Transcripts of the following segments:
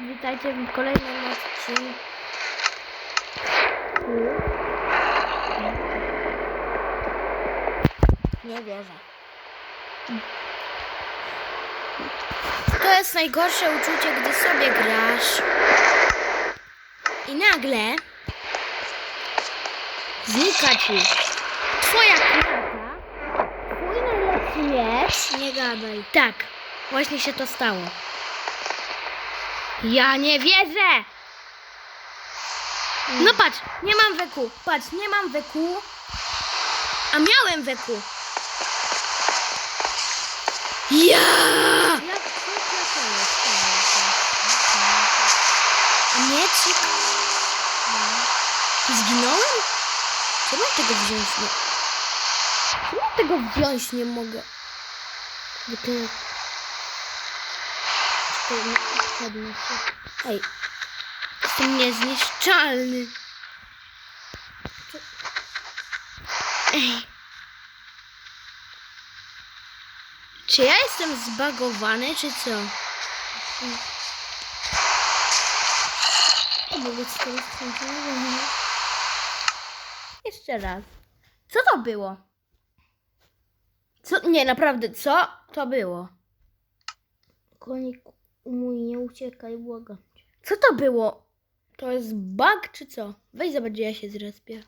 witajcie w kolejnym odcinku. Nie wierzę. To jest najgorsze uczucie, gdy sobie grasz i nagle znika ci twoja klata, twój najlepszy miecz. Nie gadaj. Tak, właśnie się to stało. Ja nie wierzę! No patrz, nie mam weku. Patrz, nie mam weku. A miałem weku. Ja! To? A mieczyk? Zginąłem? Czemu tego wziąć nie... Czemu tego wziąć nie mogę? Wyklinać. Podnoszę się. Ej. Jestem niezniszczalny. Ej. Czy ja jestem zbagowany, czy co? Jeszcze raz. Co to było? Co? Nie, naprawdę, co to było? Konik mój, nie uciekaj, błagam. cię. Co to było? To jest bug czy co? Weź zobacz, gdzie ja się zrespię.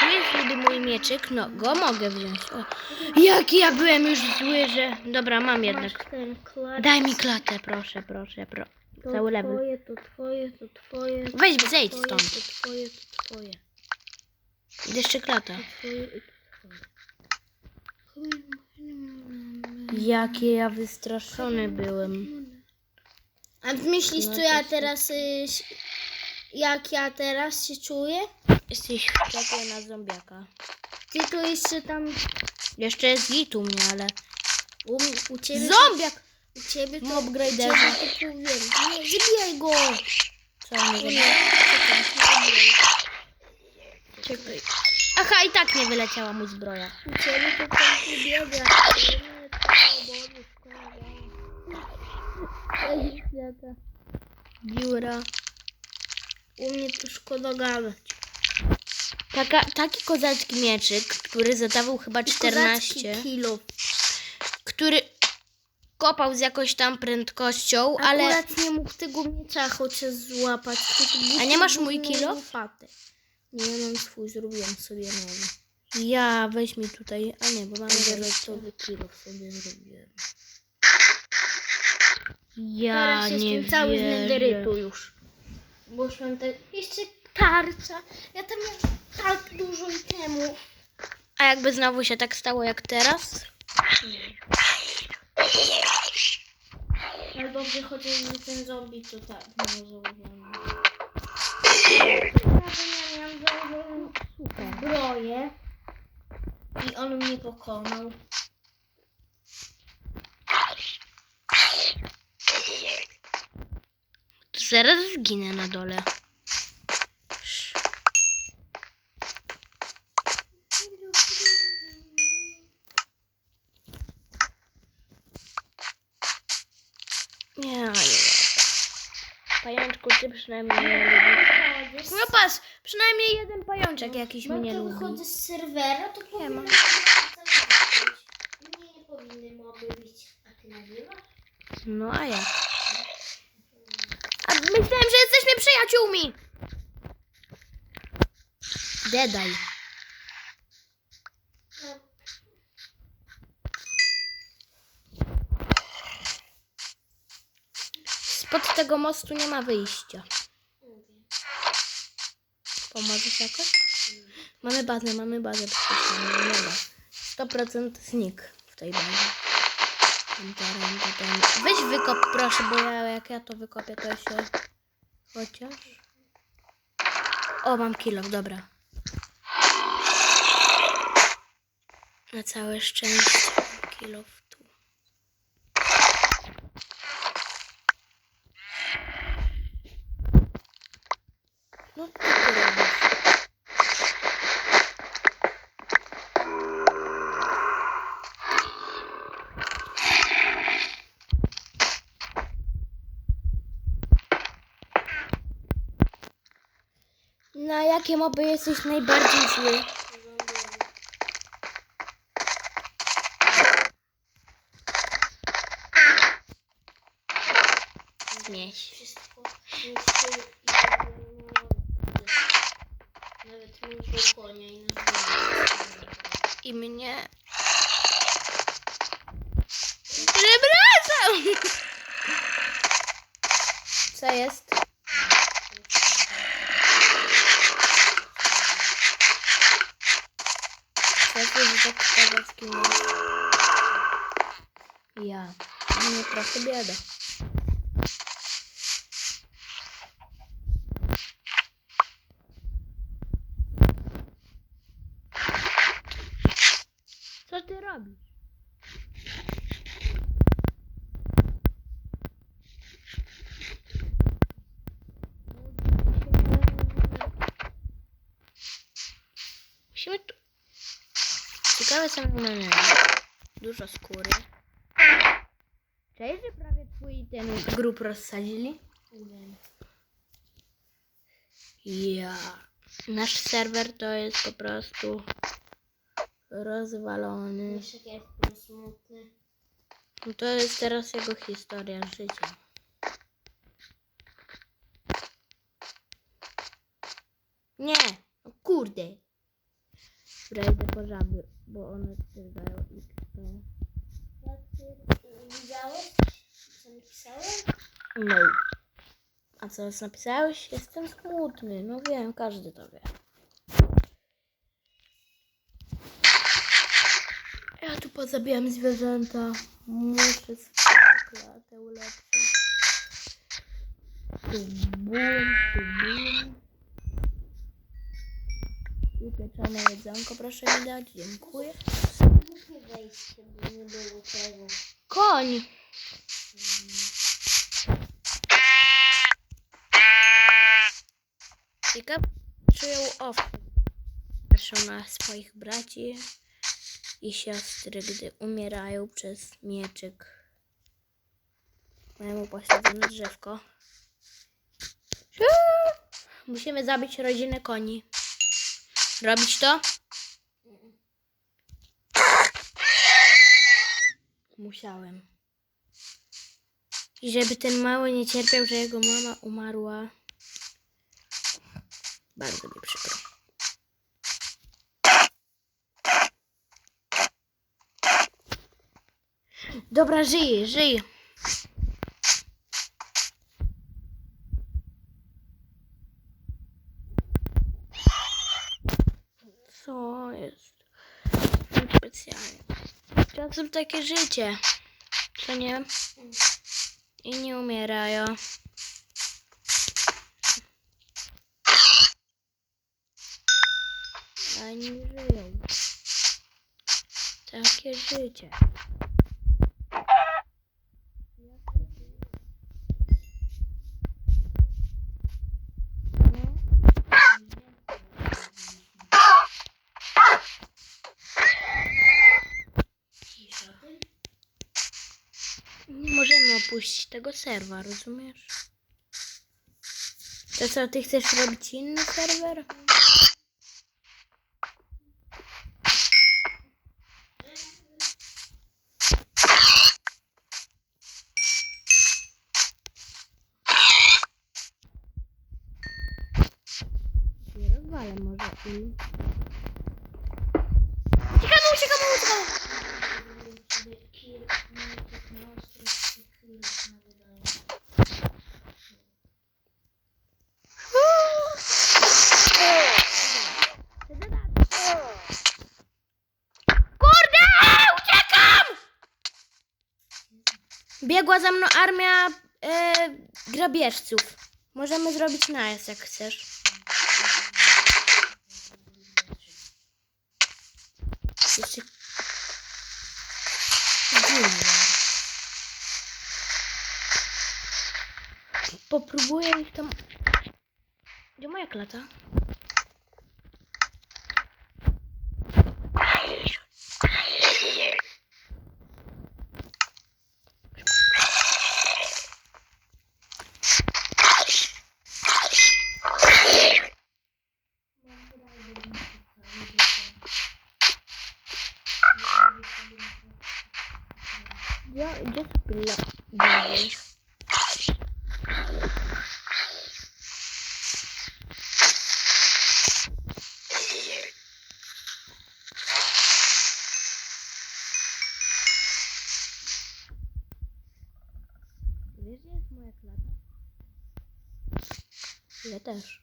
Tu jest niby mój mieczyk, no go mogę wziąć. O. Jaki ja byłem już zły, że... Dobra, mam jednak. Masz ten klacz. Daj mi klatę, proszę, proszę, pro. To cały level. twoje, to twoje, to twoje. to Weź, zejdź twoje, stąd. To twoje, to twoje. Jeszcze klata. To twoje i to twoje. Jakie ja wystraszony byłem. A myślisz, co ja teraz... Y, jak ja teraz się czuję? Jesteś w sklepie na zombiaka. Ty to jeszcze tam... Jeszcze jest git u mnie, ale... U, u ciebie... Zombiak! U ciebie to... Mob u ciebie to powiem. Nie, zabijaj go! Co on nie czekaj, nie zabijaj. Czekaj. Aha, i tak nie wyleciała mu zbroja. U ciebie to tam pobiega. Jaka Dziura. U mnie to szkoda gadać. Taka, taki kozacki mieczyk, który zadawał chyba 14, kilo. który kopał z jakąś tam prędkością, ale... Akurat nie mógł tego miecza chociaż złapać. A nie masz mój kilo? Nie, ja mam swój, zrobiłem sobie nowy. Ja, weź mi tutaj, a nie, bo mam. Diamentowy kilo sobie zrobiłem. Ja Teraz nie jestem cały z wierzę. nederytu już. Bo już mam te... Jeszcze tarcza. Ja tam miałam tak dużo itemów. A jakby znowu się tak stało jak teraz? Ale dobrze chociażby ten zombie to tak nie założony. Ja miałam super zbroję i on mnie pokonał. Zaraz zginę na dole. Nie, nie. Pajączku, ty przynajmniej mnie lubisz. No patrz, przynajmniej jeden pajączek jakiś No mnie lubi. wychodzę z serwera, to powinno ma. Mnie nie powinny moby bić. A ty nagrywasz? No a jak? A myślałem, że jesteśmy przyjaciółmi! Dedaj. Spod tego mostu nie ma wyjścia. Pomożesz jakoś? Mamy bazę, mamy bazę. Mega. 100% znik w tej bazie. Weź wykop proszę, bo ja, jak ja to wykopię, to się... Chociaż... O, mam kilo, dobra. Na całe szczęście kilo tu. No co ty robisz? Jakie moby jesteś najbardziej zły? Śmieć. Nawet konia I mnie. Przepraszam! Co jest? Co to za tak kawałki Ja. Mnie trochę bieda. Co ty robisz? Musimy tu... Ciekawe są wymiany. Dużo skóry. Cześć, że prawie twój ten grup rozsadzili? Ja. Nasz serwer to jest po prostu rozwalony. Smutny. No to jest teraz jego historia życia. Nie! O kurde! Dobra, idę po żaby, bo one też dają No. A co już napisałeś? Jestem smutny. No wiem, każdy to wie. Ja tu pozabijam zwierzęta. Muszę swoją klatę ulepszyć. Tu bum, tu bum. I pieczone jedzonko proszę mi dać. Dziękuję. Muszę wejść, żeby nie było tego. Koń! Owce. Patrzą na swoich braci i siostry, gdy umierają przez mieczyk. Mają posadzone drzewko. Musimy zabić rodzinę koni. Robić to? Musiałem. I żeby ten mały nie cierpiał, że jego mama umarła. Bardzo mi przykro. Dobra, żyj, żyj. Co jest? Nic Specjalnie. Czasem takie życie. Co nie? I nie umierają. Ani żyją. Takie życie. Nie możemy opuścić tego serwa, rozumiesz? To co, ty chcesz robić inny serwer? Biegła za mną armia e, grabieżców. Możemy zrobić najazd, jak chcesz. Jeszcze... Popróbuję ich tam... Gdzie moja klata? Gdzie, gdzie są pila? bazy? Wiesz, gdzie jest moja klata? Ja też.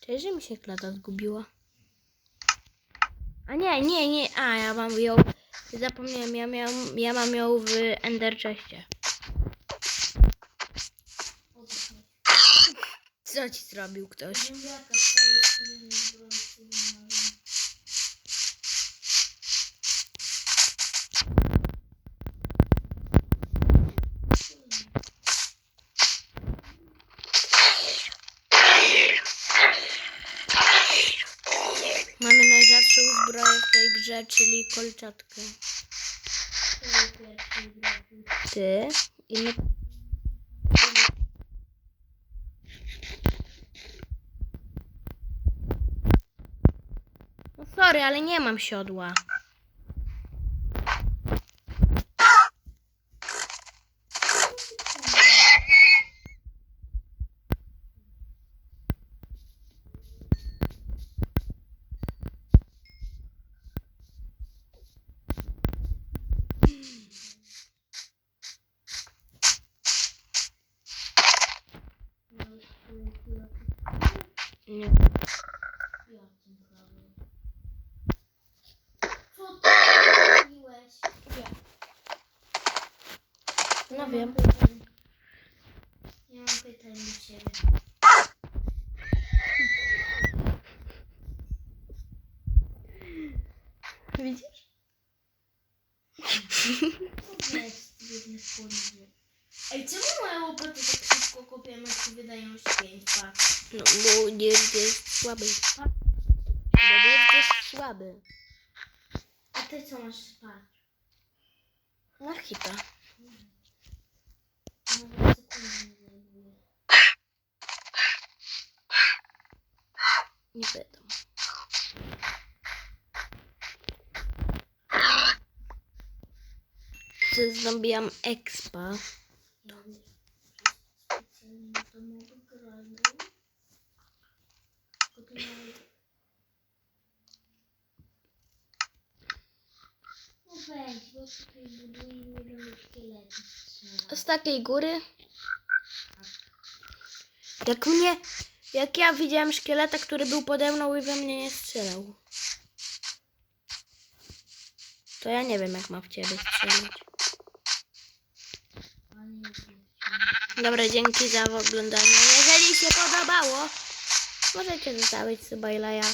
Cześć, że mi się klata zgubiła. A nie, nie, nie. A, ja mam ją. Zapomniałem, ja, miałam, ja mam ją w Ender Chestie. Co ci zrobił ktoś? Ziemniaka stały chwilę nie byłem chwilę Mamy najrzadszą zbroję czyli kolczatkę. Ty i my. No sorry, ale nie mam siodła. Nie. Co ty zrobiłeś? No wiem. Ja mam pytanie do ciebie. Widzisz? Co jest biedny kurde? Ej, czemu moje łopaty tak szybko kopią, jak się wydają święta? No, bo Dirt jest słaby. Bo Dirt jest słaby. A ty co masz spać? No hita. Nie pytam. Czy zrobiłam expa? Specjalnie to mogę grać. Tylko to mamy... No weź, bo tutaj buduję nie będę szkielety strzelać. Z takiej góry? Jak mnie... Jak ja widziałem szkieleta, który był pode mną i we mnie nie strzelał. To ja nie wiem, jak ma w ciebie strzelać. Dobra, dzięki za oglądanie. Jeżeli się podobało, możecie zostawić suba i laja.